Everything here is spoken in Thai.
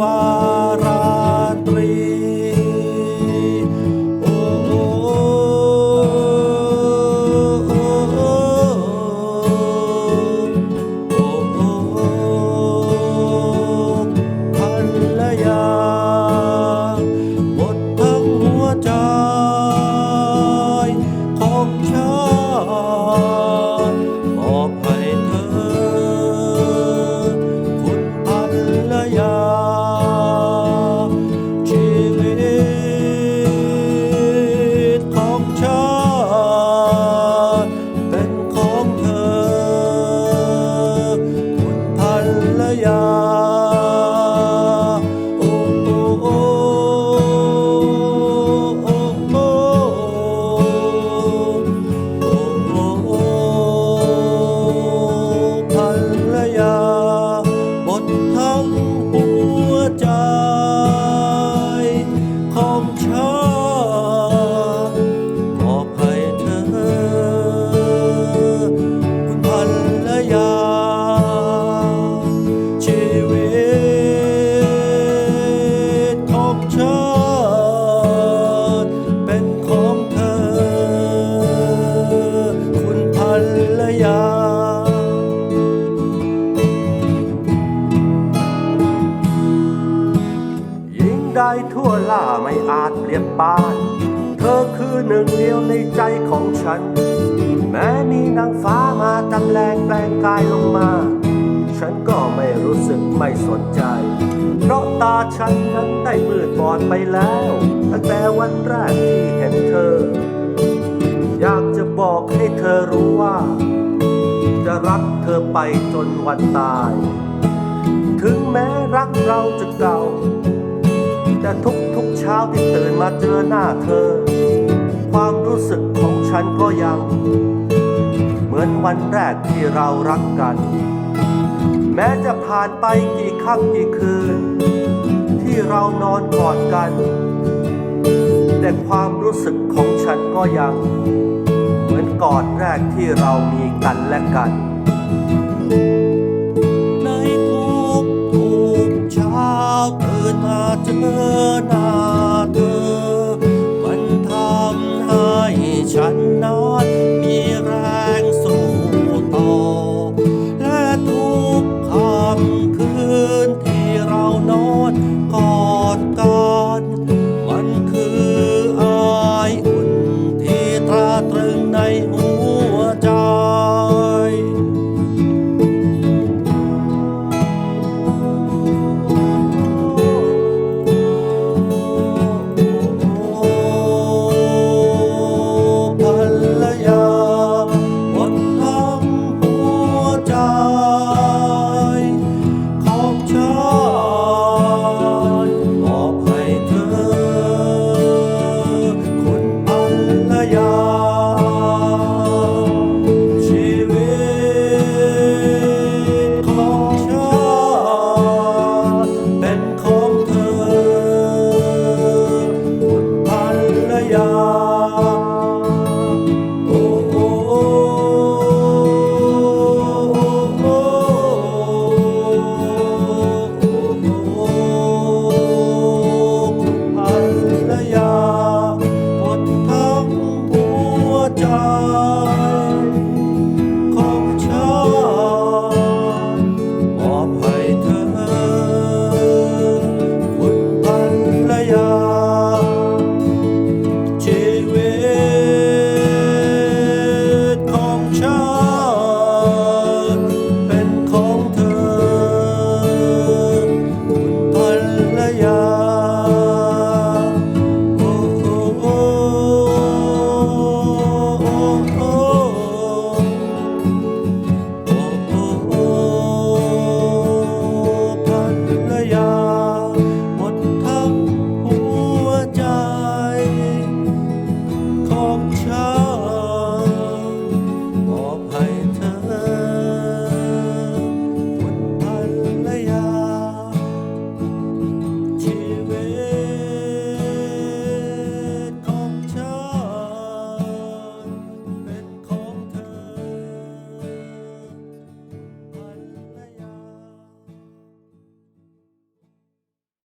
น ยา ยิ่งได้ทั่วล่าไม่อาจเปรียบปาน เธอคือหนึ่งเดียวในใจของฉัน แม้มีนางฟ้ามาจำแรงแปลงกายลงมา ฉันก็ไม่รู้สึกไม่สนใจ เพราะตาฉันนั้นได้มืดบอดไปแล้ว ตั้งแต่วันแรกที่เห็นเธออยากจะบอกให้เธอรู้ว่า รักเธอไปจนวันตาย ถึงแม้รักเราจะเก่า แต่ทุกทุกเช้าที่ตื่นมาเจอหน้าเธอ ความรู้สึกของฉันก็ยัง เหมือนวันแรกที่เรารักกัน แม้จะผ่านไปกี่ค่ำกี่คืน ที่เรานอนกอดกัน แต่ความรู้สึกของฉันก็ยังเหมือนกอดแรกที่เรามีกันและกัน you 呀。